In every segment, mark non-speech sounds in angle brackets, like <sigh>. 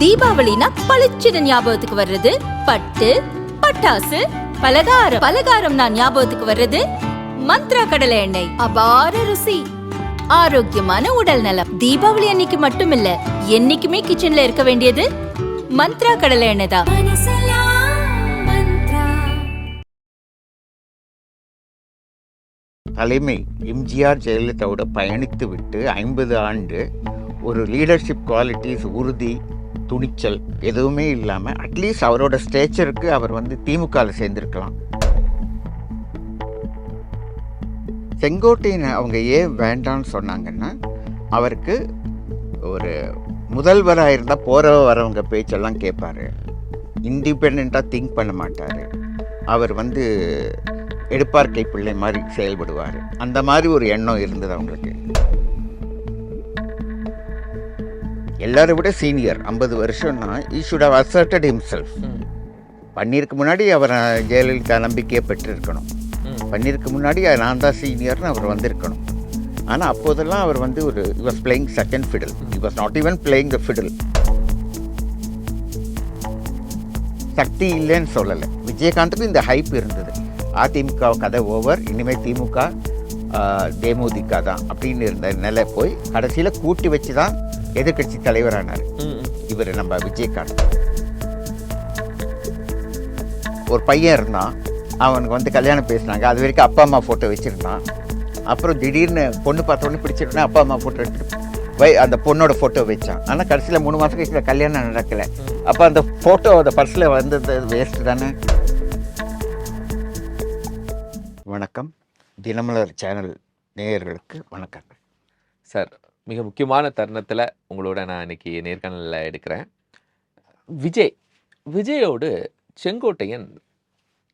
தீபாவளினா பளிச்சுன்னு ஞாபகத்துக்கு வர்றது. பட்டு பட்டாசு பலகாரம். பலகாரம் நான் ஞாபகத்துக்கு வர்றது. மந்த்ரா கடலை எண்ணெய். அபார ருசி. ஆரோக்கியமான உடல் நலம். தீபாவளி அன்னைக்கு மட்டும் இல்ல என்னைக்குமே கிச்சன்ல இருக்க வேண்டியது மந்த்ரா கடலை எண்ணெய் தான். தலைமை எம்ஜிஆர் ஜெயலலிதாவோட பயணித்து விட்டு ஐம்பது ஆண்டு ஒரு லீடர்ஷிப் குவாலிட்டிஸ் உறுதி துணிச்சல் எதுவுமே இல்லாமல் அட்லீஸ்ட் அவரோட ஸ்டேச்சருக்கு அவர் வந்து திமுகவில் சேர்ந்திருக்கலாம். செங்கோட்டையன் அவங்க ஏன் வேண்டாம்னு சொன்னாங்கன்னா அவருக்கு ஒரு முதல்வராக இருந்தால் போகிற வரவங்க பேச்செல்லாம் கேட்பார் இண்டிபெண்ட்டாக திங்க் பண்ண மாட்டார். அவர் வந்து எடுப்பார் கைப்பிள்ளை மாதிரி செயல்படுவார். அந்த மாதிரி ஒரு எண்ணம் இருந்தது அவங்களுக்கு. எல்லாரை விட சீனியர் ஐம்பது வருஷம்னா he should have asserted himself. பன்னீருக்கு முன்னாடி அவர் ஜெயலலிதா நம்பிக்கையை பெற்றிருக்கணும். பன்னீருக்கு முன்னாடி நான் தான் சீனியர்னு அவர் வந்திருக்கணும். ஆனால் அப்போதெல்லாம் அவர் வந்து ஒரு he was playing second fiddle. He was not even playing the fiddle. சக்தி இல்லைன்னு சொல்லலை. விஜயகாந்துக்கும் இந்த ஹைப் இருந்தது. அதிமுக கதை ஓவர் இனிமேல் திமுக தேமுதிக தான் அப்படின்னு இருந்த நிலை போய் கடைசியில் கூட்டி வச்சு தான் எதிர்க்கட்சி தலைவரானார். இவர் நம்ம விஜயகாந்த். ஒரு பையன் இருந்தான். அவனுக்கு வந்து கல்யாணம் பேசினாங்க. அது வரைக்கும் அப்பா அம்மா ஃபோட்டோ வச்சுருந்தான். அப்புறம் திடீர்னு பொண்ணு பார்த்தோன்னே பிடிச்சிருந்தா அப்பா அம்மா ஃபோட்டோ எடுத்துட்டு வை அந்த பொண்ணோட ஃபோட்டோ வச்சான். ஆனால் கடைசியில் மூணு மாதம் கழிச்சு கல்யாணம் நடக்கலை. அப்போ அந்த ஃபோட்டோ அந்த பர்ஸில் வந்தது வேஸ்ட் தானே? வணக்கம். தினமலர் சேனல் நேயர்களுக்கு வணக்கங்கள். சார் மிக முக்கியமான தருணத்தில் உங்களோட நான் இன்னைக்கு நேர்காணலில் எடுக்கிறேன். விஜய் விஜயோடு செங்கோட்டையன்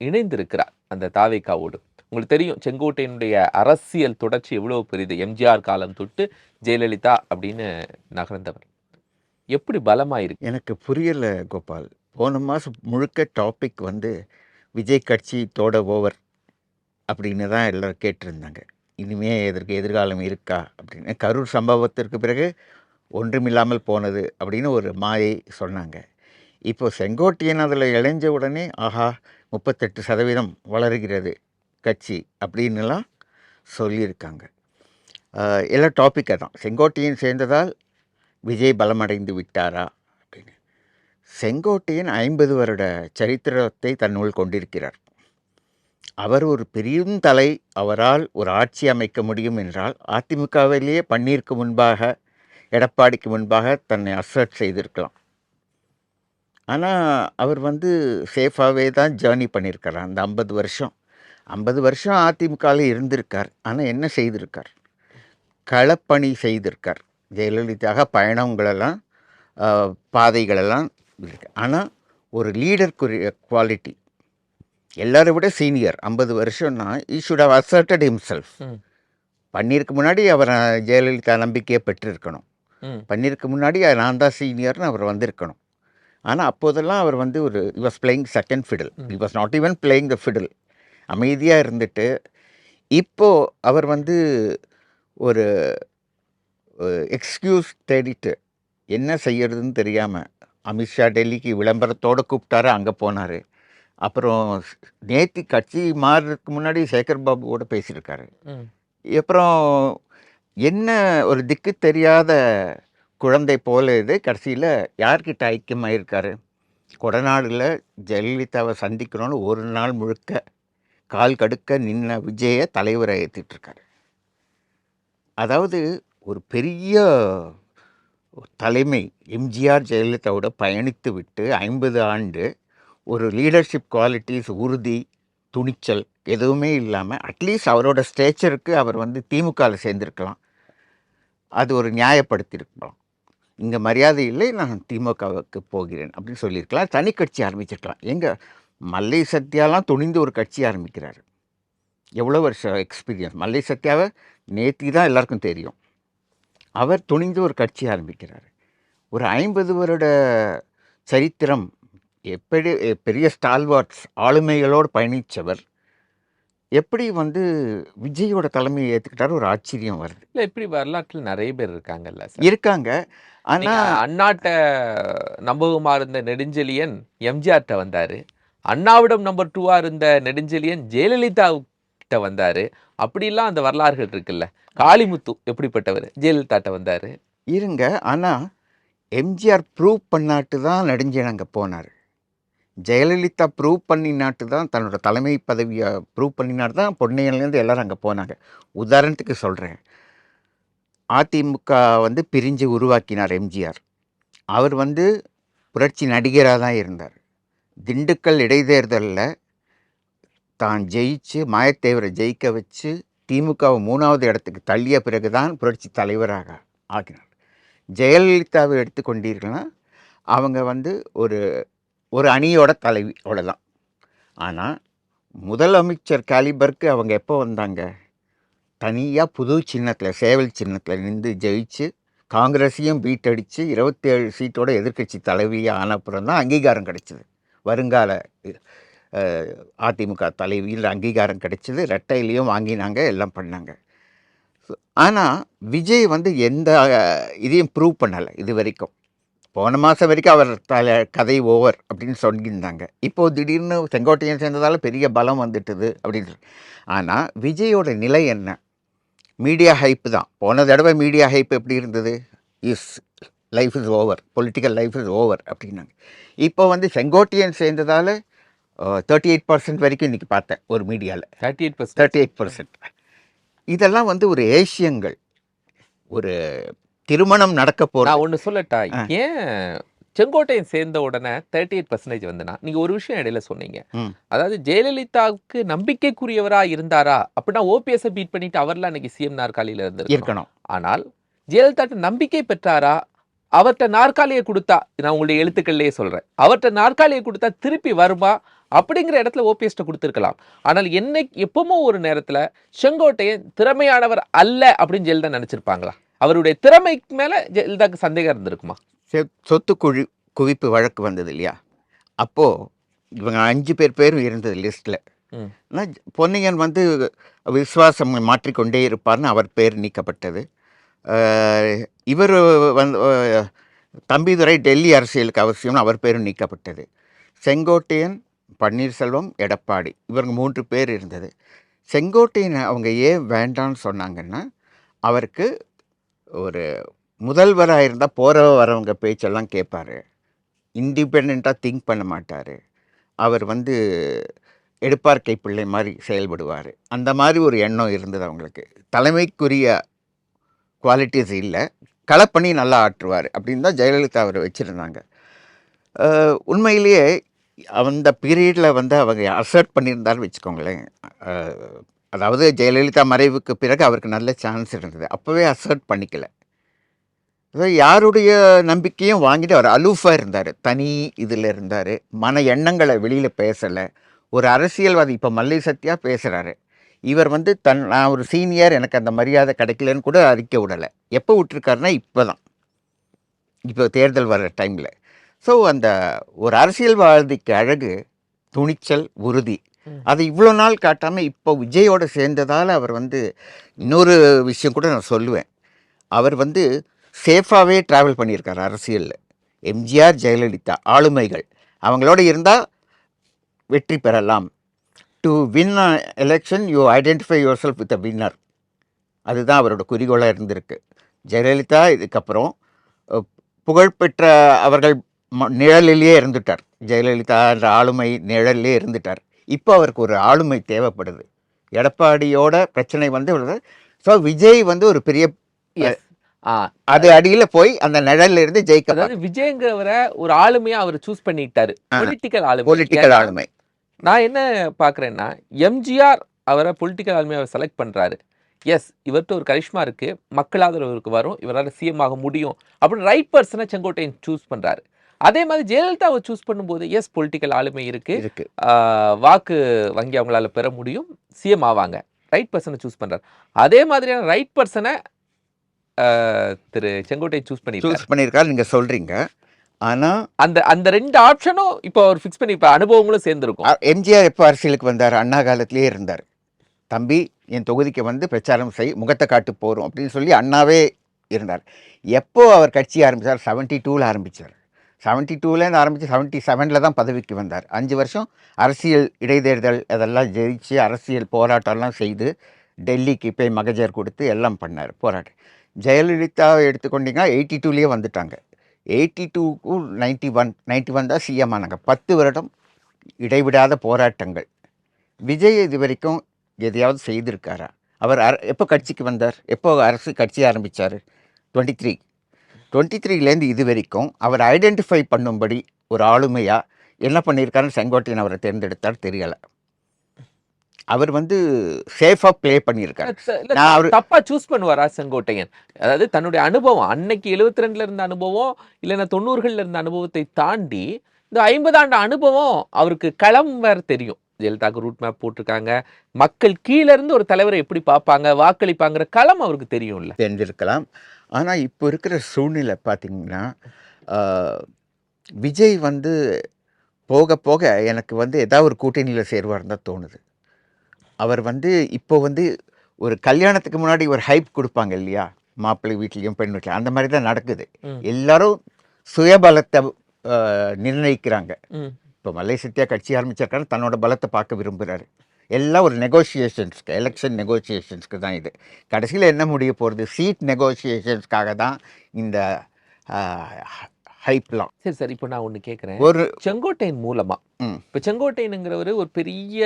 இணைந்திருக்கிறார் அந்த தாவேக்காவோடு உங்களுக்கு தெரியும் செங்கோட்டையனுடைய அரசியல் தொடர்ச்சி எவ்வளோ பெரிது. எம்ஜிஆர் காலம் தொட்டு ஜெயலலிதா அப்படின்னு நகர்ந்தவர். எப்படி பலமாயிருக்கு எனக்கு புரியலை கோபால். போன மாதம் முழுக்க டாபிக் வந்து விஜய் கட்சி தோட ஓவர் அப்படின்னு தான் எல்லோரும் கேட்டிருந்தாங்க. இனிமே எதற்கு எதிர்காலம் இருக்கா? அப்படின்னு கரூர் சம்பவத்திற்கு பிறகு ஒன்றுமில்லாமல் போனது அப்படின்னு ஒரு மாயை சொன்னாங்க. இப்போ செங்கோட்டையன் அதில் இளைஞ்ச உடனே ஆஹா முப்பத்தெட்டு சதவீதம் வளருகிறது கட்சி அப்படின்னுலாம் சொல்லியிருக்காங்க. எல்லாம் டாப்பிக்கை தான் செங்கோட்டையன் சேர்ந்ததால் விஜய் பலமடைந்து விட்டாரா அப்படின்னு. செங்கோட்டையன் ஐம்பது வருட சரித்திரத்தை தன்னுள் கொண்டிருக்கிறார். அவர் ஒரு பெரியும் தலை அவரால் ஒரு ஆட்சி அமைக்க முடியும் என்றால் அதிமுகவிலேயே பன்னீருக்கு முன்பாக எடப்பாடிக்கு முன்பாக தன்னை அசர்ட் செய்திருக்கலாம். ஆனால் அவர் வந்து சேஃபாகவே தான் ஜேர்னி பண்ணியிருக்கார் அந்த ஐம்பது வருஷம். ஐம்பது வருஷம் அதிமுகவில் இருந்திருக்கார். ஆனால் என்ன செய்திருக்கார்? களப்பணி செய்திருக்கார். ஜெயலலிதாக பயணங்களெல்லாம் பாதைகளெல்லாம் இருக்குது ஆனால் ஒரு லீடருக்குரிய குவாலிட்டி எல்லாரை விட சீனியர் ஐம்பது வருஷம்னா ஈ ஷுட் ஹவ் அசர்டட் ம். பன்னீருக்கு முன்னாடி அவர் ஜெயலலிதா நம்பிக்கையை பெற்றிருக்கணும். பன்னீருக்கு முன்னாடி நான் தான் சீனியர்னு அவர் வந்திருக்கணும். ஆனால் அப்போதெல்லாம் அவர் வந்து ஒரு he was playing second fiddle. he was not even playing the fiddle. அமைதியாக இருந்துட்டு இப்போ அவர் வந்து ஒரு எக்ஸ்கியூஸ் தேடிட்டு என்ன செய்யறதுன்னு தெரியாமல் அமித்ஷா டெல்லிக்கு விளம்பரத்தோடு கூப்பிட்டாரு அங்கே போனார். அப்புறம் நேத்தி கட்சி மாறுறதுக்கு முன்னாடி சேகர் பாபுவோட பேசியிருக்காரு. ம். அப்புறம் என்ன ஒரு திக்கு தெரியாத குழந்தை போல இது கடைசியில் யார்கிட்ட ஐக்கியமாயிருக்காரு? கொடநாடில் ஜெயலலிதாவை சந்திக்கணும்னு ஒரு நாள் முழுக்க கால் கடுக்க நின்ன விஜயை தலைவரை ஏற்றிட்டு இருக்காரு அதாவது ஒரு பெரிய தலைமை எம்ஜிஆர் ஜெயலலிதாவோட பயணித்து விட்டு ஐம்பது ஆண்டு ஒரு லீடர்ஷிப் குவாலிட்டிஸ் உறுதி துணிச்சல் எதுவுமே இல்லாமல் அட்லீஸ்ட் அவரோட ஸ்டேச்சருக்கு அவர் வந்து திமுகவில் சேர்ந்திருக்கலாம். அது ஒரு நியாயப்படுத்தியிருக்கலாம். இங்கே மரியாதை இல்லை நான் திமுகவுக்கு போகிறேன் அப்படின்னு சொல்லியிருக்கலாம். தனி கட்சி ஆரம்பிச்சிருக்கலாம். எங்கள் மல்லை சத்யாலாம் துணிந்து ஒரு கட்சி ஆரம்பிக்கிறார். எவ்வளோ வருஷம் எக்ஸ்பீரியன்ஸ் மல்லை சத்யாவை நேத்தி தான் எல்லாருக்கும் தெரியும். அவர் துணிந்து ஒரு கட்சி ஆரம்பிக்கிறார். ஒரு ஐம்பது வருட சரித்திரம் எப்படி பெரிய ஸ்டால்வார்ட்ஸ் ஆளுமைகளோடு பயணித்தவர் எப்படி வந்து விஜயோட தலைமையை ஏற்றுக்கிட்டாரு ஒரு ஆச்சரியம் வருது. இல்ல இப்படி வரலாற்றில் நிறைய பேர் இருக்காங்கல்ல இருக்காங்க. ஆனால் அண்ணாட்ட நம்பகமா இருந்த நெடுஞ்செழியன் எம்ஜிஆர்ட்ட வந்தாரு. அண்ணாவிடம் நம்பர் டூவா இருந்த நெடுஞ்செழியன் ஜெயலலிதா கிட்ட வந்தாரு. அப்படிலாம் அந்த வரலாறுகள் இருக்குல்ல. காளிமுத்து எப்படிப்பட்டவர் ஜெயலலிதாட்ட வந்தாரு. இருங்க. ஆனால் எம்ஜிஆர் ப்ரூவ் பண்ணாட்டு தான் நெடுஞ்செழியன் அங்கே போனார். ஜெயலலிதா ப்ரூவ் பண்ணினாட்டு தான் தன்னோட தலைமை பதவியை ப்ரூவ் பண்ணினாட்டு தான் பொன்னையிலேருந்து எல்லாரும் அங்கே போனாங்க. உதாரணத்துக்கு சொல்கிறேன் அதிமுக வந்து பிரிஞ்சு உருவாக்கினார் எம்ஜிஆர். அவர் வந்து புரட்சி நடிகராக தான் இருந்தார். திண்டுக்கல் இடைத்தேர்தலில் தான் ஜெயிச்சு மாயத்தேவரை ஜெயிக்க வச்சு திமுகவை மூணாவது இடத்துக்கு தள்ளிய பிறகு தான் புரட்சி தலைவராக ஆகினார். ஜெயலலிதாவை எடுத்துக்கொண்டீர்கள்னா அவங்க வந்து ஒரு ஒரு அணியோட தலைவி அவ்வளோதான் ஆனால் முதலமைச்சர் கேலிபருக்கு அவங்க எப்போ வந்தாங்க? தனியாக புது சின்னத்தில் சேவல் சின்னத்தில் நின்று ஜெயிச்சு காங்கிரஸையும் பீட் அடித்து இருபத்தேழு சீட்டோட எதிர்க்கட்சி தலைவியாக ஆனப்புறம் தான் அங்கீகாரம் கிடைச்சிது. வருங்கால அதிமுக தலைவியில் அங்கீகாரம் கிடைச்சிது. ரெட்டையிலையும் வாங்கினாங்க எல்லாம் பண்ணாங்க. ஆனால் விஜய் வந்து எந்த இதையும் ப்ரூவ் பண்ணலை இது வரைக்கும். போன மாதம் வரைக்கும் அவர் தலை கதை ஓவர் அப்படின்னு சொல்லியிருந்தாங்க. இப்போது திடீர்னு செங்கோட்டையன் சேர்ந்ததால் பெரிய பலம் வந்துட்டுது அப்படின்னு ஆனால் விஜயோட நிலை என்ன? மீடியா ஹைப்பு தான். போன தடவை மீடியா ஹைப் எப்படி இருந்தது? Is life is over political life is over அப்படின்னாங்க. இப்போ வந்து செங்கோட்டையன் சேர்ந்ததால் தேர்ட்டி எயிட் பர்சன்ட் வரைக்கும் இன்றைக்கி பார்த்தேன் ஒரு மீடியாவில் thirty eight percent thirty eight percent இதெல்லாம் வந்து ஒரு ஏசியங்கள் ஒரு திருமணம் நடக்க போகிற நான் ஒண்ணு சொல்லட்டா. ஏன் செங்கோட்டையன் சேர்ந்த உடனே தேர்ட்டி எயிட் பர்சன்டேஜ் வந்துனா நீங்க ஒரு விஷயம் இடையில சொன்னீங்க. அதாவது ஜெயலலிதாவுக்கு நம்பிக்கைக்குரியவரா இருந்தாரா? அப்படின்னா ஓபிஎஸ் பீட் பண்ணிட்டு அவர்லாம் அன்னைக்கு சிஎம் நாற்காலியில இருந்து இருக்கணும். ஆனால் ஜெயலலிதாட்ட நம்பிக்கை பெற்றாரா? அவர்ட்ட நாற்காலியை கொடுத்தா நான் உங்களுடைய எழுத்துக்கள்லயே சொல்றேன். அவர்ட்ட நாற்காலியை கொடுத்தா திருப்பி வருமா? அப்படிங்கிற இடத்துல ஓபிஎஸ்ட கொடுத்துருக்கலாம். ஆனால் என்னைக்கு எப்பவுமோ ஒரு நேரத்துல செங்கோட்டையன் திறமையானவர் அல்ல அப்படின்னு ஜெயலலிதா நினைச்சிருப்பாங்களா? அவருடைய திறமைக்கு மேல ஜெயலலிதாக்கு சந்தேகம் இருந்திருக்குமா? சொத்து குழி குவிப்பு வழக்கு வந்தது இல்லையா? அப்போது இவங்க அஞ்சு பேர் பேரும் இருந்தது லிஸ்ட்டில். ஆனால் பொன்னியன் வந்து விசுவாசம் மாற்றிக்கொண்டே இருப்பார்னு அவர் பேர் நீக்கப்பட்டது. இவர் வந்து தம்பிதுரை டெல்லி அரசியலுக்கு அவசியம்னு அவர் பேரும் நீக்கப்பட்டது. செங்கோட்டையன் பன்னீர்செல்வம் எடப்பாடி இவங்க மூன்று பேர் இருந்தது. செங்கோட்டையன் அவங்க ஏன் வேண்டான்னு சொன்னாங்கன்னா அவருக்கு ஒரு முதல்வராக இருந்தால் போகிற வரவங்க பேச்செல்லாம் கேட்பார் இண்டிபெண்ட்டாக திங்க் பண்ண மாட்டார். அவர் வந்து எடுப்பார்க்கை பிள்ளை மாதிரி செயல்படுவார். அந்த மாதிரி ஒரு எண்ணம் இருந்தது அவங்களுக்கு. தலைமைக்குரிய குவாலிட்டிஸ் இல்லை. களப்பணி நல்லா ஆற்றுவார் அப்படின்னு தான் ஜெயலலிதா அவர் வச்சுருந்தாங்க. உண்மையிலேயே அந்த பீரியடில் வந்து அவங்க அசர்ட் பண்ணியிருந்தாருன்னு வச்சுக்கோங்களேன். அதாவது ஜெயலலிதா மறைவுக்கு பிறகு அவருக்கு நல்ல சான்ஸ் இருந்தது. அப்போவே அசர்ட் பண்ணிக்கல. யாருடைய நம்பிக்கையும் வாங்கிட்டு அவர் அலூஃபாக இருந்தார். தனி இதில் இருந்தார். மன எண்ணங்களை வெளியில் பேசலை. ஒரு அரசியல்வாதி இப்போ மல்லை சத்யா பேசுகிறாரு இவர் வந்து தன் நான் ஒரு சீனியர் எனக்கு அந்த மரியாதை கிடைக்கலன்னு கூட அறிக்கை விடலை. எப்போ விட்டுருக்காருன்னா இப்போ தான் இப்போ தேர்தல் வர்ற டைமில் ஸோ அந்த ஒரு அரசியல்வாதிக்கு அழகு துணிச்சல் உறுதி. அதை இவ்வளோ நாள் காட்டாமல் இப்போ விஜயோடு சேர்ந்ததால் அவர் வந்து இன்னொரு விஷயம் கூட நான் சொல்லுவேன். அவர் வந்து சேஃபாகவே ட்ராவல் பண்ணியிருக்கார் அரசியலில். எம்ஜிஆர் ஜெயலலிதா ஆளுமைகள். அவங்களோட இருந்தால் வெற்றி பெறலாம். To win election you identify yourself with a winner அதுதான் அவரோட குறிக்கோளாக இருந்திருக்கு. ஜெயலலிதா இதுக்கப்புறம் புகழ்பெற்ற அவர்கள் ம- நிழலிலேயே இருந்துட்டார். ஜெயலலிதா என்ற ஆளுமை நிழலிலே இருந்துட்டார். இப்போ அவருக்கு ஒரு ஆளுமை தேவைப்படுது. எடப்பாடியோட பிரச்சனை வந்து ஸோ விஜய் வந்து ஒரு பெரிய அது அடியில் போய் அந்த நிழல்ல இருந்து ஜெயிக்க அதாவது விஜயங்கிறவரை ஒரு ஆளுமையா அவர் சூஸ் பண்ணிட்டாரு. பொலிட்டிக்கல் ஆளுமை. பொலிட்டிக்கல் ஆளுமை. நான் என்ன பார்க்குறேன்னா எம்ஜிஆர் அவரை பொலிட்டிக்கல் ஆளுமையாக செலக்ட் பண்ணுறாரு எஸ் இவர்கிட்ட ஒரு கரிஷ்மா இருக்கு மக்கள் ஆதரவு இவருக்கு வரும் இவரால் சிஎம் ஆக முடியும் அப்படின்னு ரைட் பர்சனை செங்கோட்டையன் சூஸ் பண்றாரு. அதே மாதிரி ஜெயலலிதாவை சூஸ் பண்ணும்போது எஸ் பொலிட்டிக்கல் ஆளுமை இருக்கு. இருக்கு. ஆஹ் வாக்கு வங்கி அவங்களால பெற முடியும். சிஎம் ஆவாங்க. ரைட் பர்சனை சூஸ் பண்றாரு. அதே மாதிரியான ரைட் பர்சனை திரு செங்கோட்டையன் சூஸ் பண்ணிருக்காரு சூஸ் பண்ணியிருக்காரு நீங்கள் சொல்கிறீங்க ஆனால் அந்த அந்த ரெண்டு ஆப்ஷனும் இப்போ அவர் ஃபிக்ஸ் பண்ணி இப்போ அனுபவங்களும் சேர்ந்துருக்கும். எம்ஜிஆர் எப்போ அரசியலுக்கு வந்தார் அண்ணா காலத்திலே இருந்தார். தம்பி என் தொகுதிக்கு வந்து பிரச்சாரம் செய் முகத்தை காட்டு போகிறோம் அப்படின்னு சொல்லி அண்ணாவே இருந்தார். எப்போ அவர் கட்சி ஆரம்பித்தார் செவன்ட்டி டூவில் ஆரம்பித்தார் செவன்ட்டி டூலேருந்து ஆரம்பித்து செவன்ட்டி செவனில் தான் பதவிக்கு வந்தார். அஞ்சு வருஷம் அரசியல் இடைத்தேர்தல் அதெல்லாம் ஜெயிச்சு அரசியல் போராட்டம்லாம் செய்து டெல்லிக்கு போய் மகஜர் கொடுத்து எல்லாம் பண்ணார். போராட்டம். ஜெயலலிதாவை எடுத்துக்கொண்டிங்கன்னா எயிட்டி டூலேயே வந்துட்டாங்க. எயிட்டி டூக்கும் நைன்ட்டி ஒன் நைன்ட்டி ஒன் தான் சிஎம் ஆனாங்க. பத்து வருடம் இடைவிடாத போராட்டங்கள். விஜய் இது வரைக்கும் எதையாவது செய்திருக்காரா? அவர் அர எப்போ கட்சிக்கு வந்தார்? எப்போ அரசு கட்சி ஆரம்பித்தார் டுவெண்ட்டி த்ரீ டுவெண்ட்டி த்ரீலேருந்து இது வரைக்கும் அவர் ஐடென்டிஃபை பண்ணும்படி ஒரு ஆளுமையாக என்ன பண்ணியிருக்காருன்னு செங்கோட்டையன் அவரை தேர்ந்தெடுத்தார் தெரியலை. அவர் வந்து சேஃபாக ப்ளே பண்ணியிருக்காரு. இல்ல, நான் அவரு- தப்பா சூஸ் பண்ணுவாரா செங்கோட்டையன்? அதாவது தன்னுடைய அனுபவம் அன்னைக்கு 72 ரெண்டுல இருந்த அனுபவம் இல்லைன்னா தொண்ணூறுகள்ல இருந்த அனுபவத்தை தாண்டி இந்த ஐம்பது ஆண்டு அனுபவம் அவருக்கு களம் வேற தெரியும். ஜெயலலிதாக்கு ரூட் மேப் போட்டிருக்காங்க. மக்கள் கீழ இருந்து ஒரு தலைவரை எப்படி பார்ப்பாங்க வாக்களிப்பாங்கிற களம் அவருக்கு தெரியும்ல. தெரிஞ்சிருக்கலாம். ஆனால் இப்போ இருக்கிற சூழ்நிலை பார்த்தீங்கன்னா விஜய் வந்து போக போக எனக்கு வந்து ஏதாவது ஒரு கூட்டணியில் சேருவார்னு தான் தோணுது. அவர் வந்து இப்போ வந்து ஒரு கல்யாணத்துக்கு முன்னாடி ஒரு ஹைப் கொடுப்பாங்க இல்லையா? மாப்பிள்ளை வீட்லேயும் பெண் வீட்லையும். அந்த மாதிரி தான் நடக்குது. எல்லாரும் சுயபலத்தை நிர்ணயிக்கிறாங்க. இப்போ மல்லை சத்யா கட்சி ஆரம்பிச்சிருக்காரு தன்னோட பலத்தை பார்க்க விரும்புகிறாரு எல்லாம் ஒரு நெகோசியேஷன்ஸ்க்கு எலெக்ஷன் நெகோசியேஷன்ஸ்க்கு தான் இது. கடைசியில் என்ன முடிய போகிறது சீட் நெகோசியேஷன்ஸ்க்காக தான் இந்த ஹைப்லாம் சரி சரி. இப்போ நான் ஒண்ணு கேட்குறேன் ஒரு செங்கோட்டையன் மூலமா. ம். இப்போ செங்கோட்டையனுங்கிறவர் ஒரு பெரிய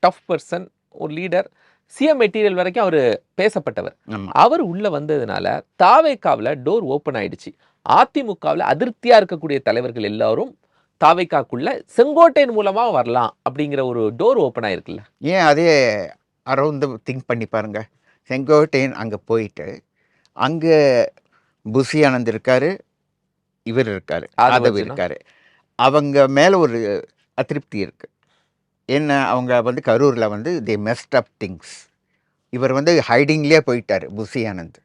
டஃப் பர்சன் ஒரு லீடர் சிஎம் மெட்டீரியல் வரைக்கும் அவர் பேசப்பட்டவர். அவர் உள்ள வந்ததுனால தாவேக்காவில் டோர் ஓப்பன் ஆயிடுச்சு. அதிமுகவில் அதிருப்தியா இருக்கக்கூடிய தலைவர்கள் எல்லாரும் தாவேக்காக்குள்ள செங்கோட்டையன் மூலமா வரலாம் அப்படிங்கிற ஒரு டோர் ஓப்பன் ஆயிருக்குல்ல. ஏன் அதே அரௌண்ட் திங்க் பண்ணி பாருங்க. செங்கோட்டையன் அங்கே போயிட்டு அங்கே புசி ஆனந்த் இருக்காரு இவர் இருக்காரு ஆதவ். இருக்காரு. அவங்க மேலே ஒரு அதிருப்தி இருக்கு. என்ன அவங்க வந்து கரூரில் வந்து தி மெஸ்ட் அப் திங்ஸ் இவர் வந்து ஹைடிங்லேயே போயிட்டார் புசி ஆனந்த்.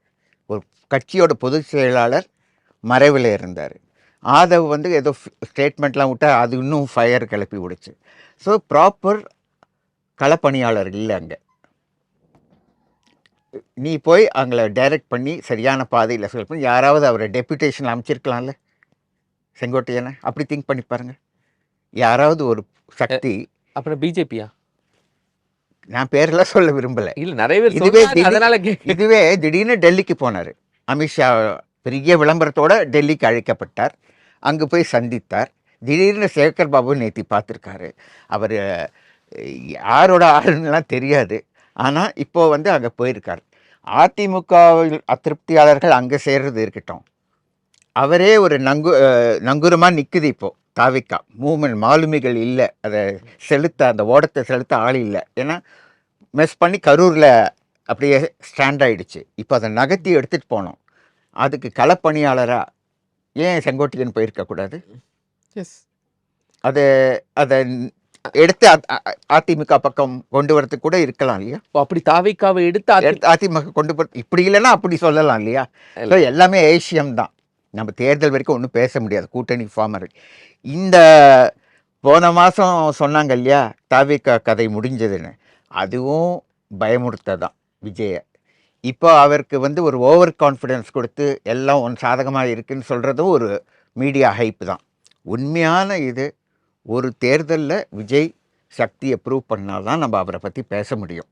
ஒரு கட்சியோட பொதுச் செயலாளர் மறைவில் இருந்தார். ஆதவ் வந்து ஏதோ ஸ்டேட்மெண்ட்லாம் விட்டா அது இன்னும் ஃபயர் கிளப்பி விடுச்சு. ஸோ ப்ராப்பர் களப்பணியாளர் இல்லை அங்கே. நீ போய் அவங்கள டைரக்ட் பண்ணி சரியான பாதையில் செல் பண்ணி யாராவது அவரை டெப்யூட்டேஷன் அமைச்சிருக்கலாம்ல? செங்கோட்டையனை? அப்படி திங்க் பண்ணி பாருங்க. யாராவது ஒரு சக்தி அப்புறம் பிஜேபியா? நான் பேரெல்லாம் சொல்ல விரும்பலை. இல்ல நிறைய பேர் இதுவே இதுவே திடீர்னு டெல்லிக்கு போனார். அமித்ஷா பெரிய விளம்பரத்தோடு டெல்லிக்கு அழைக்கப்பட்டார். அங்கே போய் சந்தித்தார். திடீர்னு சேகர் பாபு நேத்தி பார்த்துருக்காரு. அவர் யாரோட ஆளுன்னெலாம் தெரியாது. ஆனால் இப்போ வந்து அங்கே போயிருக்கார். அதிமுகவில் அதிருப்தியாளர்கள் அங்கே சேர்றது இருக்கட்டும். அவரே ஒரு நங்கு நங்குரமாக நிற்குது இப்போ. தாவிக்கா. மூமெண்ட் மாலுமிகள் இல்லை. அதை செலுத்த அந்த ஓடத்தை செலுத்த ஆள் இல்லை. ஏன்னா மெஸ் பண்ணி கரூரில் அப்படியே ஸ்டாண்ட் ஆகிடுச்சு இப்போ அதை நகர்த்தி எடுத்துகிட்டு போனோம். அதுக்கு களப்பணியாளராக ஏன் செங்கோட்டையன் போயிருக்கக்கூடாது அதை அதை எடுத்து அதிமுக பக்கம் கொண்டு வரதுக்கு கூட இருக்கலாம் இல்லையா? அப்படி தாவேக்காவை எடுத்து அதி- எடுத்து அதிமுக கொண்டு போற இப்படி இல்லைன்னா அப்படி சொல்லலாம் இல்லையா? எல்லாமே ஏசியம் தான். நம்ம தேர்தல் வரைக்கும் ஒன்றும் பேச முடியாது. கூட்டணி ஃபார்மர் இந்த போன மாதம் சொன்னாங்க இல்லையா? தாவிக கதை முடிஞ்சதுன்னு. அதுவும் பயமுறுத்ததான். விஜய. இப்போ அவருக்கு வந்து ஒரு ஓவர் கான்ஃபிடென்ஸ் கொடுத்து எல்லாம் ஒன் சாதகமாக இருக்குன்னு சொல்கிறதும் ஒரு மீடியா ஹைப் தான். உண்மையான இது ஒரு தேர்தலில் விஜய் சக்தியை ப்ரூவ் பண்ணால் தான் நம்ம அவரை பற்றி பேச முடியும்.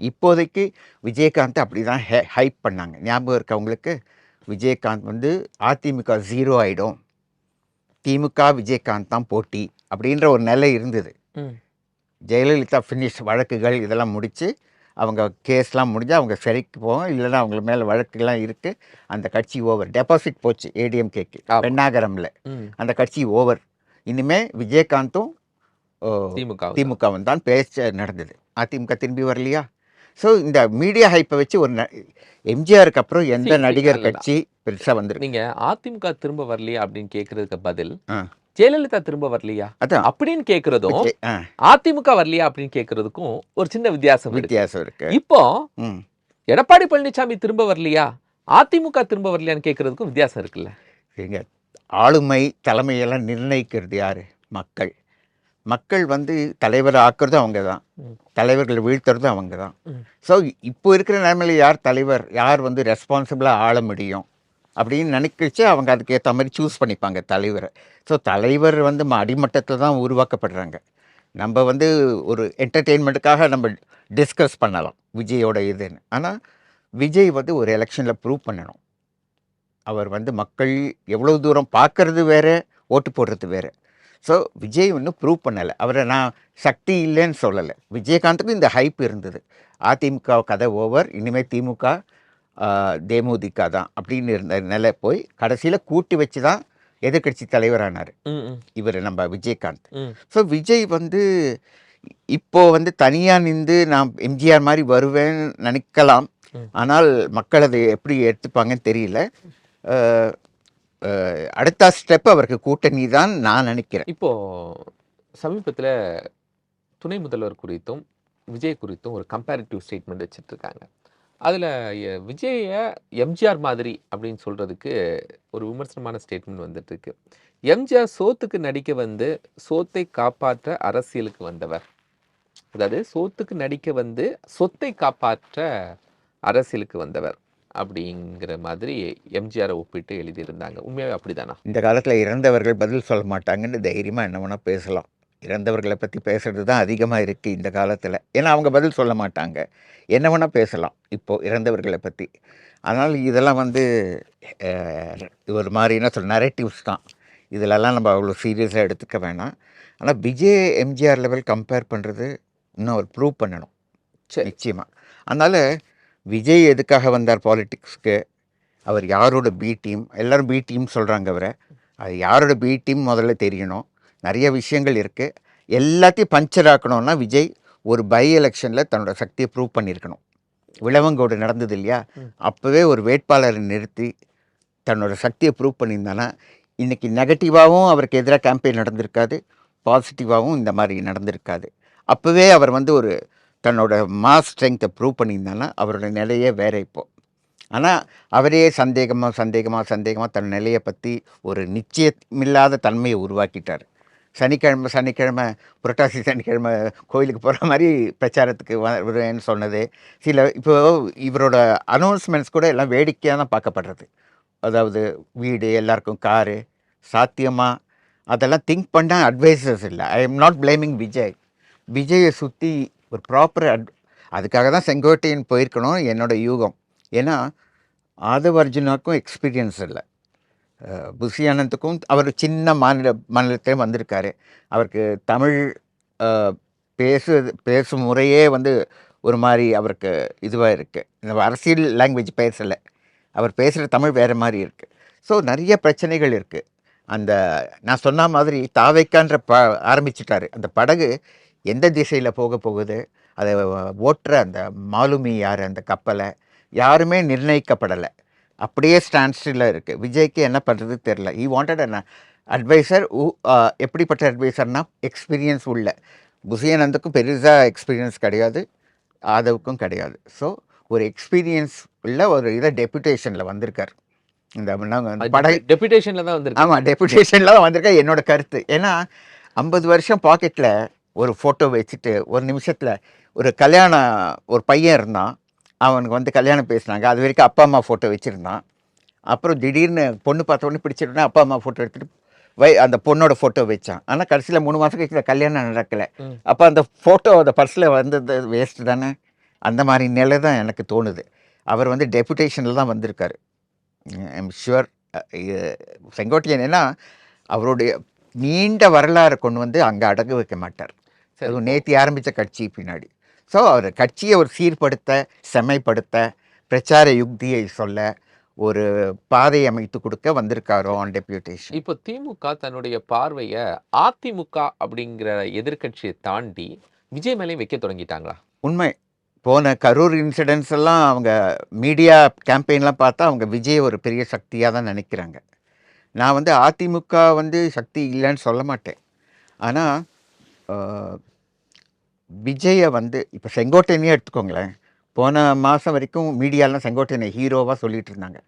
இப்போதைக்கு விஜயகாந்த் அப்படி தான் ஹே ஹைப் பண்ணாங்க. ஞாபகம் இருக்கவங்களுக்கு விஜயகாந்த் வந்து அதிமுக ஜீரோ ஆகிடும் திமுக விஜயகாந்த் தான் போட்டி அப்படின்ற ஒரு நிலை இருந்தது. ஜெயலலிதா ஃபினிஷ் வழக்குகள் இதெல்லாம் முடித்து அவங்க கேஸ்லாம் முடிஞ்சு அவங்க சிறைக்கு போவோம். இல்லைன்னா அவங்க மேலே வழக்குலாம் இருக்குது அந்த கட்சி ஓவர். டெபாசிட் போச்சு ஏடிஎம்கேக்கு. பெண்ணாகரமில். அந்த கட்சி ஓவர். இனிமே விஜயகாந்தும் திமுக திமுகவும் தான் பேச்ச நடந்தது. அதிமுக திரும்பி வரலையா? ஸோ இந்த மீடியா ஹைப்பை வச்சு ஒரு எம்ஜிஆருக்கு அப்புறம் எந்த நடிகர். கட்சி பெருசாக வந்திருக்கு? நீங்க அதிமுக திரும்ப வரலையா அப்படின்னு கேக்குறதுக்கு பதில். ஜெயலலிதா திரும்ப வரலையா? அப்படின்னு கேக்குறதும் அதிமுக வரலையா அப்படின்னு கேக்குறதுக்கும் ஒரு சின்ன வித்தியாசம் வித்தியாசம் இருக்கு. இப்போ ம். எடப்பாடி பழனிசாமி திரும்ப வரலையா? அதிமுக திரும்ப வரலையான்னு கேக்குறதுக்கும் வித்தியாசம் இருக்குல்ல. சரிங்க ஆளுமை தலைமையெல்லாம் நிர்ணயிக்கிறது யாரு? மக்கள். மக்கள் வந்து தலைவர் ஆக்குறதும் அவங்க தான். தலைவர்களை வீழ்த்துறதும் அவங்க தான். ஸோ இப்போ இருக்கிற நிலைமையில யார் தலைவர்? யார் வந்து ரெஸ்பான்சிபிளாக ஆள முடியும்? அப்படின்னு நினைக்கிச்சு அவங்க அதுக்கேற்ற மாதிரி சூஸ் பண்ணிப்பாங்க தலைவரை. ஸோ தலைவர் வந்து அடிமட்டத்தில் தான் உருவாக்கப்படுறாங்க. நம்ம வந்து ஒரு என்டர்டெயின்மெண்ட்டுக்காக நம்ம டிஸ்கஸ் பண்ணலாம் விஜயோட இதுன்னு. ஆனால் விஜய் வந்து ஒரு எலெக்ஷனில் ப்ரூவ் பண்ணணும். அவர் வந்து மக்கள் எவ்வளோ தூரம் பார்க்கறது வேறு ஓட்டு போடுறது வேறு. ஸோ விஜய் ஒன்றும் ப்ரூவ் பண்ணலை. அவரை நான் சக்தி இல்லைன்னு சொல்லலை. விஜயகாந்துக்கும் இந்த ஹைப் இருந்தது. அதிமுக கதை ஓவர் இனிமேல் திமுக தேமுதிக தான் அப்படின்னு இருந்த நிலை போய் கடைசியில் கூட்டி வச்சு தான் எதிர்க்கட்சி தலைவரானார். இவர் நம்ம விஜயகாந்த். ஸோ விஜய் வந்து இப்போ வந்து தனியாக நின்று நான் எம்ஜிஆர் மாதிரி வருவேன்னு நினைக்கலாம். ஆனால் மக்கள் அதை எப்படி எடுத்துப்பாங்கன்னு தெரியல. அடுத்த ஸ்டெப் அவருக்கு கூட்டணி தான் நான் நினைக்கிறேன். இப்போ சமீபத்தில் துணை முதல்வர் குறித்தும் விஜய் குறித்தும் ஒரு கம்பேரிட்டிவ் ஸ்டேட்மெண்ட் வச்சுட்டு இருக்காங்க. அதில் விஜயை எம்ஜிஆர் மாதிரி அப்படின்னு சொல்கிறதுக்கு ஒரு விமர்சனமான ஸ்டேட்மெண்ட் வந்துட்டுருக்கு. எம்ஜிஆர் சோத்துக்கு நடிக்க வந்து சோத்தை காப்பாற்ற அரசியலுக்கு வந்தவர். அதாவது சோத்துக்கு நடிக்க வந்து சொத்தை காப்பாற்ற அரசியலுக்கு வந்தவர் அப்படிங்கிற மாதிரி எம்ஜிஆரை ஒப்பிட்டு எழுதியிருந்தாங்க. உண்மையாகவே அப்படிதானா? இந்த காலத்தில் இறந்தவர்கள் பதில் சொல்ல மாட்டாங்கன்னு தைரியமாக என்ன வேணால் பேசலாம். இறந்தவர்களை பற்றி பேசுறது தான் அதிகமாக இருக்குது இந்த காலத்தில். ஏன்னா அவங்க பதில் சொல்ல மாட்டாங்க. என்ன வேணால் பேசலாம். இப்போது இறந்தவர்களை பற்றி அதனால் இதெல்லாம் வந்து ஒரு மாதிரி என்ன சொல் நரேட்டிவ்ஸ் தான். இதிலெல்லாம் நம்ம அவ்வளோ சீரியஸாக எடுத்துக்க வேணாம். ஆனால் விஜய் எம்ஜிஆர் லெவல் கம்பேர் பண்ணுறது இன்னும் அவர் ப்ரூவ் பண்ணணும். சரி. நிச்சயமாக அதனால் விஜய் எதுக்காக வந்தார் பாலிடிக்ஸ்க்கு அவர் யாரோட பி டீம் எல்லாரும் பி டீம் சொல்கிறாங்க அவரை. அது யாரோட பி டீம் முதல்ல தெரியணும். நிறைய விஷயங்கள் இருக்குது எல்லாத்தையும் பஞ்சர் ஆக்கணும்னா விஜய் ஒரு பை எலெக்ஷனில் தன்னோட சக்தியை ப்ரூவ் பண்ணியிருக்கணும். விளவங்கோடு நடந்தது இல்லையா. அப்போவே ஒரு வேட்பாளரை நிறுத்தி தன்னோட சக்தியை ப்ரூவ் பண்ணியிருந்தானா இன்றைக்கி நெகட்டிவாகவும் அவருக்கு எதிராக கேம்பெயின் நடந்திருக்காது. பாசிட்டிவாகவும் இந்த மாதிரி நடந்திருக்காது. அப்போவே அவர் வந்து ஒரு தன்னோட மாஸ் ஸ்ட்ரென்த்தை ப்ரூவ் பண்ணியிருந்தானா அவரோட நிலையே வேற இப்போ. ஆனால் அவரே சந்தேகமாக சந்தேகமாக சந்தேகமாக தன் நிலையை பற்றி ஒரு நிச்சயமில்லாத தன்மையை உருவாக்கிட்டார். சனிக்கிழமை சனிக்கிழமை புரட்டாசி சனிக்கிழமை கோயிலுக்கு போகிற மாதிரி பிரச்சாரத்துக்கு வ- வருவேன்னு சொன்னது. சில இப்போ இவரோட அனௌன்ஸ்மெண்ட்ஸ் கூட எல்லாம் வேடிக்கையாக தான் பார்க்கப்படுறது. அதாவது வீடு எல்லாருக்கும் காரு சாத்தியமாக அதெல்லாம் திங்க் பண்ண அட்வைசர்ஸ் இல்லை. I am not blaming Vijay. விஜயை சுற்றி ஒரு ப்ராப்பர் அட் அதுக்காக தான் செங்கோட்டையன் போயிருக்கணும் என்னோடய யூகம். ஏன்னா ஆதவ அர்ஜுனாக்கும் எக்ஸ்பீரியன்ஸ் இல்லை. புஷி அனந்துக்கும் அவர் சின்ன மாநில மாநிலத்திலே வந்திருக்காரு. அவருக்கு தமிழ் பேசு பேசும் முறையே வந்து ஒரு மாதிரி அவருக்கு இதுவாக இருக்குது இந்த அரசியல் லாங்குவேஜ் பேசலை. அவர் பேசுகிற தமிழ் வேறு மாதிரி இருக்குது ஸோ நிறைய பிரச்சனைகள் இருக்குது அந்த நான் சொன்ன மாதிரி தாவைக்கான்ற ப ஆரம்பிச்சிட்டாரு. அந்த படகு எந்த திசையில் போக போகுது? அதை ஓட்டுற அந்த மாலுமி யார்? அந்த கப்பலை யாருமே நிர்ணயிக்கப்படலை. அப்படியே ஸ்டாண்ட்ஸ்டில் இருக்குது விஜய்க்கு என்ன பண்ணுறது தெரில ஈ வாண்டட் அன் அட்வைசர் எப்படிப்பட்ட அட்வைசர்னா எக்ஸ்பீரியன்ஸ் உள்ள. புசியானந்துக்கும் பெருசாக எக்ஸ்பீரியன்ஸ் கிடையாது. ஆதவுக்கும் கிடையாது. ஸோ ஒரு எக்ஸ்பீரியன்ஸ் உள்ள ஒரு இதை டெபுடேஷனில் வந்திருக்கார். இந்த படை டெபுடேஷன்ல தான் வந்திருக்கு. ஆமாம் டெபுடேஷனில் தான் வந்திருக்கா. என்னோட கருத்து. ஏன்னா ஐம்பது வருஷம் பாக்கெட்டில் ஒரு ஃபோட்டோ வச்சுட்டு ஒரு நிமிஷத்தில் ஒரு கல்யாணம் ஒரு பையன் இருந்தான். அவனுக்கு வந்து கல்யாணம் பேசினாங்க. அது வரைக்கும் அப்பா அம்மா ஃபோட்டோ வச்சுருந்தான். அப்புறம் திடீர்னு பொண்ணு பார்த்த உடனே பிடிச்சிருந்தா அப்பா அம்மா ஃபோட்டோ எடுத்துகிட்டு வை அந்த பொண்ணோட ஃபோட்டோ வச்சான். ஆனால் கடைசியில் மூணு மாதம் கழிச்சு கல்யாணம் நடக்கலை. அப்போ அந்த ஃபோட்டோ அந்த பர்ஸில் வந்தது வேஸ்ட் தானே? அந்த மாதிரி நிலை தான் எனக்கு தோணுது. அவர் வந்து டெபுடேஷனில் தான் வந்திருக்காரு. ஐம் ஷுவர் செங்கோட்டையன் ஏன்னா அவருடைய நீண்ட வரலாறை கொண்டு வந்து அங்கே அடகு வைக்க மாட்டார். சரி. அதுவும் நேத்தி ஆரம்பித்த கட்சி பின்னாடி. ஸோ அவர் கட்சியை ஒரு சீர்படுத்த செம்மைப்படுத்த பிரச்சார யுக்தியை சொல்ல ஒரு பாதை அமைத்து கொடுக்க வந்திருக்காரோ ஆன் டெபியூட்டேஷன் இப்போ திமுக தன்னுடைய பார்வையை அதிமுக அப்படிங்கிற எதிர்க்கட்சியை தாண்டி விஜய் மேலேயும் வைக்க தொடங்கிட்டாங்களா? உண்மை. போன கரூர் இன்சிடென்ட்ஸ் எல்லாம் அவங்க மீடியா கேம்பெயின்லாம் பார்த்தா அவங்க விஜய் ஒரு பெரிய சக்தியாக தான் நினைக்கிறாங்க. நான் வந்து அதிமுக வந்து சக்தி இல்லைன்னு சொல்ல மாட்டேன். ஆனால் விஜயை வந்து இப்போ செங்கோட்டையனையே எடுத்துக்கோங்களேன். போன மாதம் வரைக்கும் மீடியாலாம் செங்கோட்டையனை ஹீரோவாக சொல்லிட்டு இருந்தாங்க.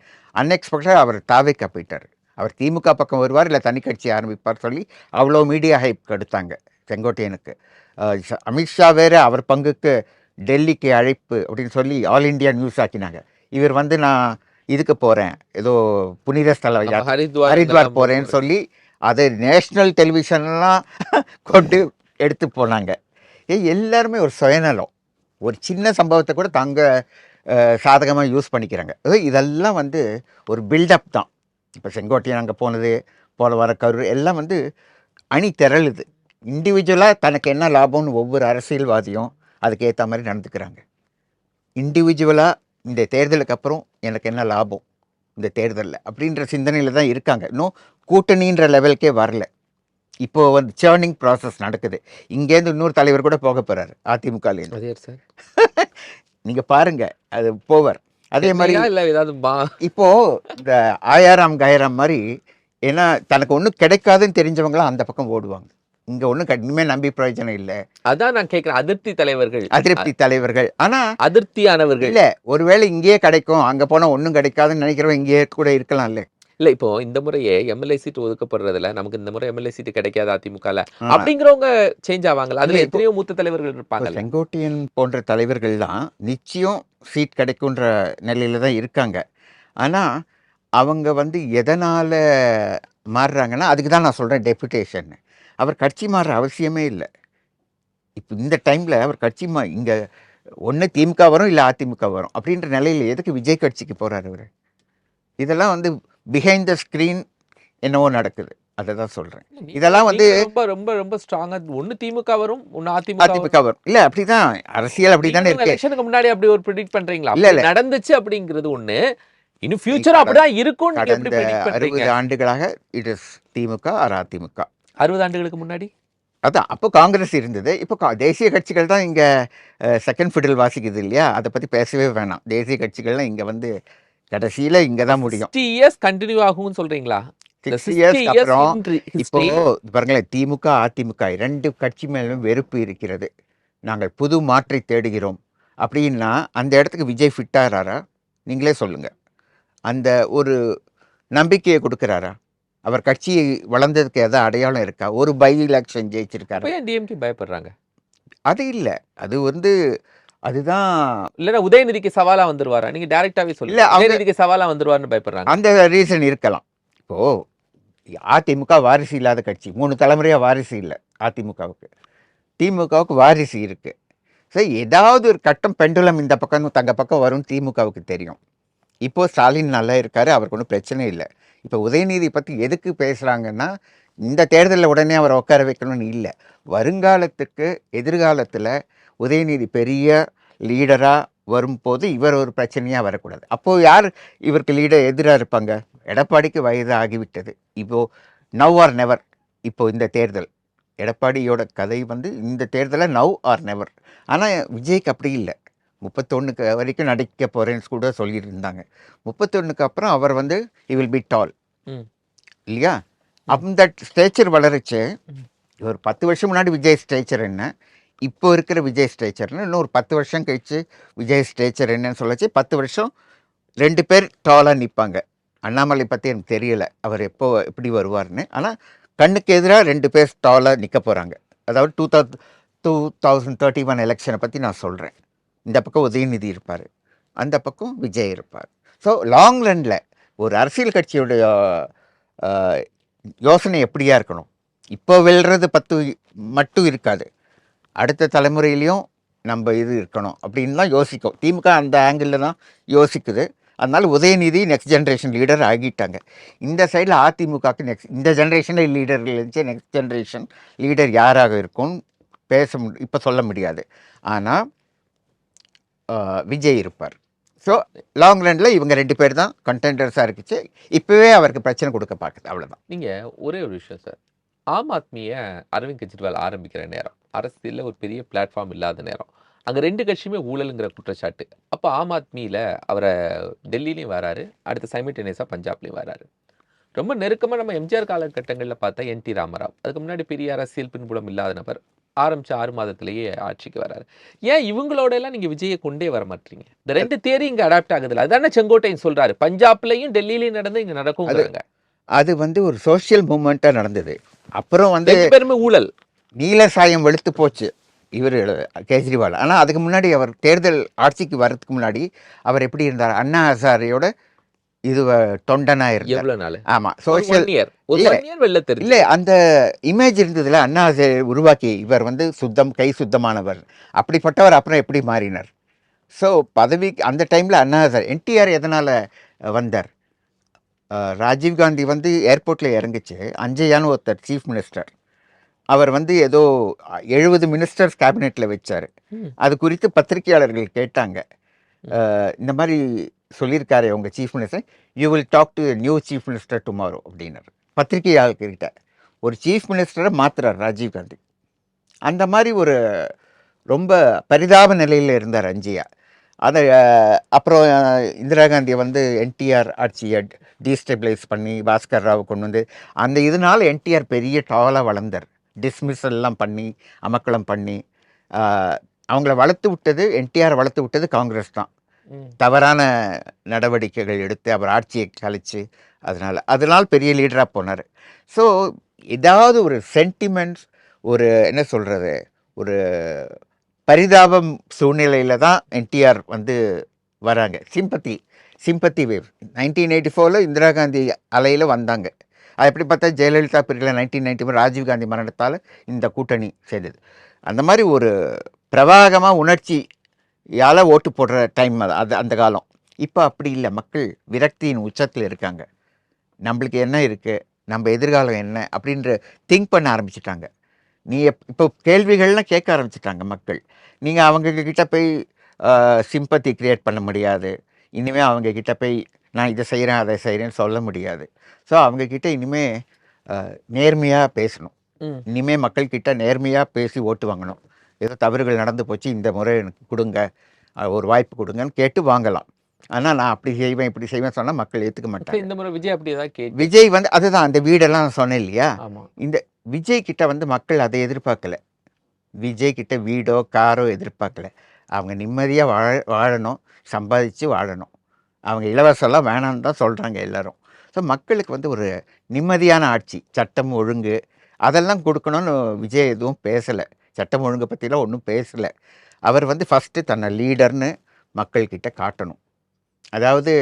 அன்எக்ஸ்பெக்டட் அவர் தாவேக்கா போயிட்டார். அவர் திமுக பக்கம் வருவார் இல்லை தனி கட்சி ஆரம்பிப்பார் சொல்லி அவ்வளோ மீடியா ஹைப் எடுத்தாங்க செங்கோட்டையனுக்கு. அமித்ஷா வேறு அவர் பங்குக்கு டெல்லிக்கு அழைப்பு அப்படின்னு சொல்லி ஆல் இந்தியா நியூஸ் ஆக்கினாங்க. இவர் வந்து நான் இதுக்கு போகிறேன் ஏதோ புனித ஸ்தல ஹரித்வார் ஹரித்வார் போகிறேன்னு. சொல்லி அதை நேஷ்னல் டெலிவிஷன்லாம் கொண்டு எடுத்து போனாங்க. ஏ எல்லாருமே ஒரு சுயநலம். ஒரு சின்ன சம்பவத்தை கூட தங்க சாதகமாக யூஸ் பண்ணிக்கிறாங்க. இதெல்லாம் வந்து ஒரு பில்டப் தான். இப்போ செங்கோட்டையன் அங்கே போனது போல வர கரு எல்லாம் வந்து அணி திரளுது. இண்டிவிஜுவலாக தனக்கு என்ன லாபம்னு ஒவ்வொரு அரசியல்வாதியும் அதுக்கு ஏற்ற மாதிரி நடந்துக்கிறாங்க. இண்டிவிஜுவலாக இந்த தேர்தலுக்கு அப்புறம் எனக்கு என்ன லாபம் இந்த தேர்தலில் அப்படின்ற சிந்தனையில் தான் இருக்காங்க. இன்னும் கூட்டணின்ற லெவலுக்கே வரல. இப்போ வந்து சேர்னிங் ப்ராசஸ் நடக்குது. இங்கேருந்து இன்னொரு தலைவர் கூட போக போகிறாரு அதிமுகலேருந்து அது சார். <laughs> நீங்கள் பாருங்க அது போவர் அதே மாதிரி இல்ல ஏதாவது பா இப்போ இந்த ஆயாராம் கயராம் மாதிரி ஏன்னா தனக்கு ஒன்றும் கிடைக்காதுன்னு தெரிஞ்சவங்களாம் அந்த பக்கம் ஓடுவாங்க. இங்கே ஒன்றும் இனிமேல் நம்பி பிரயோஜனம் இல்லை. அதான் நான் கேக்குறேன் அதிருப்தி தலைவர்கள். அதிருப்தி தலைவர்கள். ஆனால் அதிருப்தியானவர்கள். இல்லை ஒருவேளை இங்கேயே கிடைக்கும் அங்கே போனால் ஒன்றும் கிடைக்காதுன்னு நினைக்கிறவங்க இங்கேயே கூட இருக்கலாம்ல இல்ல. இப்போ இந்த முறையே எம்எல்ஏ சீட் ஒதுக்கப்படுறதுல நமக்கு இந்த முறை எம்எல்ஏ சீட் கிடைக்காது அதிமுகல. அப்படிங்கிறவங்க சேஞ்ச் ஆவாங்கல்ல. அதுல இல்ல, எத்தனையோ மூத்த தலைவர்கள் இப்போ இருப்பாங்கல்ல. செங்கோட்டையன் போன்ற தலைவர்கள்லாம் நிச்சயம் சீட் கிடைக்குன்ற நிலையில தான் இருக்காங்க. ஆனால் அவங்க வந்து எதனால் மாறுறாங்கன்னா அதுக்கு தான் நான் சொல்கிறேன் டெபுடேஷன் அவர் கட்சி மாறுற அவசியமே இல்லை. இப்போ இந்த டைமில் அவர் கட்சி மா இங்கே ஒன்று திமுக வரும் இல்லை அதிமுக வரும் அப்படின்ற நிலையில் எதுக்கு விஜய் கட்சிக்கு போகிறார் அவர்? இதெல்லாம் வந்து பிஹைண்ட் த ஸ்க்ரீன் என்னவோ நடக்குது. அதை தான் சொல்கிறேன் இதெல்லாம் வந்து- ரொம்ப ரொம்ப ரொம்ப ஸ்ட்ராங்கா ஒண்ணு திமுக வரும் ஒண்ணு அதிமுக வரும். அதிமுக வரும். இல்லை அப்படி தான் அரசியல் அப்படி தானே இருக்கு. எலெக்ஷனுக்கு முன்னாடி அப்படி ஒரு ப்ரெடிக்ட் பண்றீங்களா? இல்ல, இல்ல. நடந்துச்சு அப்படிங்கிறது ஒண்ணு. இன்னும் ஃபியூச்சர் அப்படிதான் இருக்கும் கடந்த அறுபது ஆண்டுகளாக it is DMK or AIADMK. அறுபது ஆண்டுகளுக்கு முன்னாடி? அதான் அப்போ காங்கிரஸ் இருந்தது. இப்போ தேசிய கட்சிகள் தான் இங்கே செகண்ட் ஃபிடில் வாசிக்குது இல்லையா? அதை பற்றி பேசவே வேணாம். தேசிய கட்சிகள்லாம் இங்கே வந்து கடைசியில் இங்கே தான் முடியும். சிக்ஸ்டி இயர்ஸ் கண்டினியூ ஆகும்னு சொல்றீங்களா? இந்த சிக்ஸ் 60 இயர்ஸ்க்கு years அப்புறம் இப்போ பாருங்களேன் திமுக அதிமுக ரெண்டு கட்சி மேலும் வெறுப்பு இருக்கிறது. நாங்கள் புது மாற்றை தேடுகிறோம். அப்படின்னா அந்த இடத்துக்கு விஜய் ஃபிட்டாராரா நீங்களே சொல்லுங்கள் அந்த ஒரு நம்பிக்கையை கொடுக்குறாரா? அவர் கட்சி வளர்ந்ததுக்கு எதாவது அடையாளம் இருக்கா? ஒரு பை எலெக்ஷன் ஜெயிச்சிருக்காரு? டிஎம்கே பயப்படுறாங்க. அது இல்லை. அது வந்து அதுதான் இல்லன்னா உதயநிதிக்கு சவாலா வந்துருவாரா? நீங்க டைரக்டாவே அவங்க- உதயநிதிக்கு சவாலா வந்துருவாருன்னு பயப்படுறாங்க. அந்த ரீசன் இருக்கலாம். இப்போ அதிமுக வாரிசு இல்லாத கட்சி. மூணு தலைமுறையாக வாரிசு இல்லை அதிமுகவுக்கு. திமுகவுக்கு வாரிசு இருக்கு. ஸோ ஏதாவது ஒரு கட்டம் பெண்டுலம் இந்த பக்கம் தங்க பக்கம் வரும் திமுகவுக்கு தெரியும். இப்போ ஸ்டாலின் நல்லா இருக்காரு அவருக்கு ஒன்றும் பிரச்சனை இல்லை. இப்போ உதயநிதி பற்றி எதுக்கு பேசுகிறாங்கன்னா இந்த தேர்தலில் உடனே அவரை உட்கார வைக்கணும்னு இல்லை. வருங்காலத்துக்கு எதிர்காலத்தில் உதயநிதி பெரிய லீடராக வரும்போது இவர் ஒரு பிரச்சனையாக வரக்கூடாது. அப்போது யார் இவருக்கு லீடர் எதிராக இருப்பாங்க? எடப்பாடிக்கு வயது ஆகிவிட்டது இப்போ நவ் ஆர் நெவர் இப்போ இந்த தேர்தல். எடப்பாடியோட கதை வந்து இந்த தேர்தலில் நவ் ஆர் நெவர் ஆனால் விஜய்க்கு அப்படி இல்லை. முப்பத்தொன்னுக்கு வரைக்கும் நடிக்க போகிறேன்னு கூட சொல்லிட்டு இருந்தாங்க முப்பத்தொன்னுக்கு அப்புறம் அவர் வந்து இ வில் பி டால். இல்லையா? அந்த ஸ்டேச்சர் வளருச்சு. ஒரு பத்து வருஷம் முன்னாடி விஜய் ஸ்டேச்சர் என்ன? இப்போ இருக்கிற விஜய் ஸ்ட்ரேச்சர்னு இன்னும் ஒரு பத்து வருஷம் கழிச்சு விஜய் ஸ்ட்ரேச்சர் என்னன்னு சொல்லச்சு. பத்து வருஷம் ரெண்டு பேர் டாலாக நிற்பாங்க அண்ணாமலை பற்றி எனக்கு தெரியலை. அவர் எப்போ எப்படி வருவார்னு ஆனால் கண்ணுக்கு எதிராக ரெண்டு பேர் டாலாக நிற்க போகிறாங்க அதாவது two thou two thousand thirty one எலெக்ஷனை பற்றி நான் சொல்கிறேன் இந்த பக்கம் உதயநிதி இருப்பார். அந்த பக்கம் விஜய் இருப்பார். ஸோ லாங் ரன்னில் ஒரு அரசியல் கட்சியுடைய யோசனை எப்படியா இருக்கணும்? இப்போ வெல்றது பத்து மட்டும் இருக்காது. அடுத்த தலைமுறையிலையும் நம்ம இது இருக்கணும் அப்படின்னு தான் யோசிக்கும். திமுக அந்த ஆங்கிளில் தான் யோசிக்குது. அதனால் உதயநிதி நெக்ஸ்ட் ஜென்ரேஷன் லீடர் ஆகிட்டாங்க. இந்த சைடில் அதிமுகக்கு நெக்ஸ்ட் இந்த ஜென்ரேஷனில் லீடர் இருந்துச்சு நெக்ஸ்ட் ஜென்ரேஷன் லீடர் யாராக இருக்கும்? பேச மு இப்போ சொல்ல முடியாது. ஆனால் விஜய் இருப்பார். ஸோ லாங் ரன்னில் இவங்க ரெண்டு பேர் தான் கண்டென்டர்ஸாக இருக்குச்சு இப்போவே அவருக்கு பிரச்சனை கொடுக்க பார்க்குது அவ்வளோதான் நீங்கள் ஒரே ஒரு விஷயம் சார் ஆம் ஆத்மியை அரவிந்த் கெஜ்ரிவால் ஆரம்பிக்கிற நேரம். அரசியலில் ஒரு பெரிய பிளாட்ஃபார்ம் இல்லாத நேரம். அங்கே ரெண்டு கட்சியுமே ஊழலுங்கிற குற்றச்சாட்டு. அப்போ ஆம் ஆத்மியில் அவரை டெல்லிலையும் வராரு அடுத்து சைமிட்டேனியஸா பஞ்சாப்லேயும் வராரு. ரொம்ப நெருக்கமாக நம்ம எம்ஜிஆர் காலகட்டங்களில் பார்த்தா என் டி ராமராவ். அதுக்கு முன்னாடி பெரிய அரசியல் பின்புலம் இல்லாத நபர். ஆரம்பிச்ச ஆறு மாதத்திலேயே ஆட்சிக்கு வராரு. ஏன் இவங்களோட எல்லாம் நீங்க விஜயை கொண்டே வர மாட்டீங்க? இந்த ரெண்டு தேரி இங்க அடாப்ட் ஆகுதுல்ல. அதானே செங்கோட்டையன் சொல்றாரு. பஞ்சாப்லயும் டெல்லியிலயும் நடந்து இங்க நடக்கும் அது வந்து ஒரு சோஷியல் மூமெண்ட்டாக நடந்தது. அப்புறம் வந்து பேருமே ஊழல். நீல சாயம் வெளுத்து போச்சு. இவர் கேஜ்ரிவால். ஆனால் அதுக்கு முன்னாடி அவர் தேர்தல் ஆட்சிக்கு வர்றதுக்கு முன்னாடி அவர் எப்படி இருந்தார்? அண்ணா ஹசாரியோட இது தொண்டனாக இருந்தார். ஆமாம் தெரியும் இல்லை அந்த இமேஜ் இருந்ததுல அண்ணா ஹசாரே உருவாக்கி இவர் வந்து சுத்தம் கை சுத்தமானவர். அப்படிப்பட்டவர் அப்புறம் எப்படி மாறினார்? ஸோ பதவி அந்த டைமில் அண்ணா ஹசார் என்டிஆர் எதனால் வந்தார்? அஹ், ராஜீவ் காந்தி வந்து ஏர்போர்ட்டில் இறங்குச்சு. அஞ்சையான்னு ஒருத்தர் சீஃப் மினிஸ்டர். அவர் வந்து ஏதோ எழுபது மினிஸ்டர்ஸ் கேபினெட்டில் வச்சார். அது குறித்து பத்திரிகையாளர்கள் கேட்டாங்க. இந்த மாதிரி சொல்லியிருக்காரு உங்கள் chief minister. You will talk to new chief minister tomorrow அப்படின்னாரு. பத்திரிகையாளர்கிட்ட. ஒரு சீஃப் மினிஸ்டரை மாத்துறார் ராஜீவ் காந்தி. அந்த மாதிரி ஒரு ரொம்ப பரிதாப நிலையில் இருந்தார் அஞ்சியா. அதை அப்புறம் இந்திரா காந்தியை வந்து என்டிஆர் ஆட்சியை டீஸ்டெபிளைஸ் பண்ணி பாஸ்கர் ராவ் கொண்டு வந்து அந்த இதனால என்டிஆர் பெரிய டாலாக வளர்ந்தார். டிஸ்மிஸ் எல்லாம் பண்ணி அமக்கலம் பண்ணி அவங்கள வளர்த்து விட்டது என்டிஆர் வளர்த்து விட்டது காங்கிரஸ் தான். தவறான நடவடிக்கைகள் எடுத்து அவர் ஆட்சியை கழிச்சு அதனால் அதனால் பெரிய லீடராக போனார். ஸோ ஏதாவது ஒரு சென்டிமெண்ட்ஸ் ஒரு என்ன சொல்கிறது ஒரு பரிதாபம் சூழ்நிலையில் தான் என்டிஆர் வந்து வராங்க. Sympathy sympathy wave nineteen eighty ஃபோரில் இந்திரா காந்தி அலையில் வந்தாங்க. அது எப்படி பார்த்தா ஜெயலலிதா பிரிவில் nineteen ninety four Rajiv Gandhi மரணத்தால் இந்த கூட்டணி செய்தது அந்த மாதிரி ஒரு பிரவாகமாக உணர்ச்சியால் ஓட்டு போடுற டைம் அது அது அந்த காலம். இப்போ அப்படி இல்லை. மக்கள் விரக்தியின் உச்சத்தில் இருக்காங்க. நம்மளுக்கு என்ன இருக்குது நம்ம எதிர்காலம் என்ன? அப்படின்ற திங்க் பண்ண ஆரம்பிச்சிட்டாங்க. நீ எப் இப்போ கேள்விகள்லாம் கேட்க ஆரம்பிச்சிட்டாங்க மக்கள். நீங்கள் அவங்க கிட்ட போய் சிம்பத்தி கிரியேட் பண்ண முடியாது. இனிமேல் அவங்க கிட்ட போய் நான் இதை செய்கிறேன் அதை செய்கிறேன்னு சொல்ல முடியாது. ஸோ அவங்க கிட்ட இனிமே நேர்மையாக பேசணும். ம். இனிமே மக்கள் கிட்ட நேர்மையாக பேசி ஓட்டு வாங்கணும். ஏதோ தவறுகள் நடந்து போச்சு இந்த முறை எனக்கு கொடுங்க ஒரு வாய்ப்பு கொடுங்கன்னு கேட்டு வாங்கலாம். ஆனால் நான் அப்படி செய்வேன் இப்படி செய்வேன் சொன்னால் மக்கள் ஏற்றுக்க மாட்டாங்க. இந்த முறை விஜய் அப்படி ஏதாவது விஜய் வந்து அதுதான் அந்த வீடெல்லாம் சொன்னேன் இல்லையா? இந்த விஜய் கிட்ட வந்து மக்கள் அதை எதிர்பார்க்கல. விஜய் கிட்ட வீடோ காரோ எதிர்பார்க்கல. அவங்க நிம்மதியாக வாழ வாழணும். சம்பாதிச்சு வாழணும். அவங்க இலவசம்லாம் வேணான்னு தான் சொல்கிறாங்க எல்லோரும். ஸோ மக்களுக்கு வந்து ஒரு நிம்மதியான ஆட்சி சட்டம் ஒழுங்கு அதெல்லாம் கொடுக்கணும்னு விஜய் எதுவும் பேசலை. சட்டம் ஒழுங்கை பற்றிலாம் ஒன்றும் பேசலை. அவர் வந்து ஃபஸ்ட்டு தன்னை லீடர்னு மக்கள்கிட்ட காட்டணும். அதாவது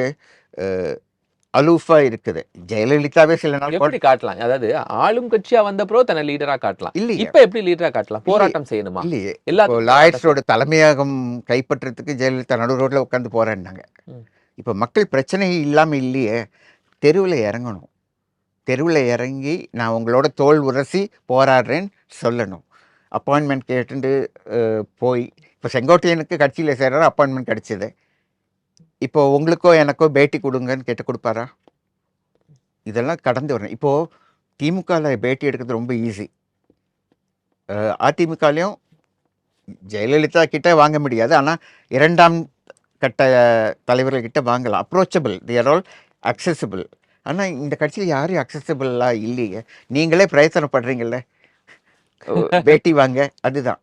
அலூஃபாக இருக்குது. ஜெயலலிதாவே சில நாள் எப்படி காட்டலாம்? அதாவது ஆளும் கட்சியா வந்தப்போ தன்னை லீடரா காட்டலாம். இல்லையே. இப்ப எப்படி லீடரா காட்டலாம்? போராட்டம் செய்யணுமா? இல்லையே. எல்லாத்துக்கும் லாயர்ஸோட தலைமையகம் கைப்பற்றத்துக்கு ஜெயலலிதா நடு ரோட்டில் உட்காந்து போகிறேன்னாங்க ம். இப்போ மக்கள் பிரச்சனை இல்லாமல் இல்லையே. தெருவில் இறங்கணும். தெருவில் இறங்கி நான் உங்களோட தோல் உரசி போராடுறேன்னு சொல்லணும். அப்பாயின்மெண்ட் கேட்டுட்டு போய். இப்போ செங்கோட்டையனுக்கு கட்சியில் சேர்ற அப்பாயின்மெண்ட் கிடச்சிது. இப்போ உங்களுக்கோ எனக்கோ பேட்டி கொடுங்கன்னு கேட்டு கொடுப்பாரா? இதெல்லாம் கடந்து வரணும். இப்போது திமுகவில் பேட்டி எடுக்கிறது ரொம்ப ஈஸி அதிமுகலையும் ஜெயலலிதா கிட்ட வாங்க முடியாது. ஆனால் இரண்டாம் கட்ட தலைவர்கள்கிட்ட வாங்கலாம். அப்ரோச்சபிள் தேர் ஆல் அக்சசிபிள் ஆனால் இந்த கட்சியில் யாரும் அக்சசிபிளாக இல்லையே. நீங்களே பிரயத்தனப்படுறீங்கல்ல. <laughs> பேட்டி வாங்க. அதுதான்.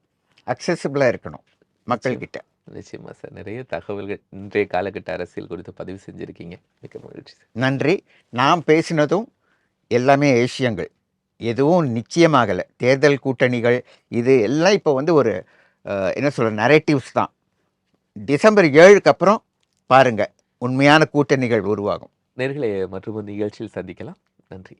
அக்சசிபிளாக இருக்கணும் மக்கள்கிட்ட. நிச்சயமா சார். நிறைய தகவல்கள் இன்றைய காலகட்ட அரசியல் குறித்து பதிவு செஞ்சிருக்கீங்க. மிக்க மகிழ்ச்சி நன்றி. நாம் பேசினதும் எல்லாமே ஏசியங்கள். எதுவும் நிச்சயமாகலை. தேர்தல் கூட்டணிகள் இது எல்லாம் இப்போ வந்து ஒரு என்ன சொல்ற நரேட்டிவ்ஸ் தான். டிசம்பர் ஏழுக்கு அப்புறம் பாருங்க உண்மையான கூட்டணிகள் உருவாகும். நேர்களை மற்றும் நிகழ்ச்சியில் சந்திக்கலாம். நன்றி.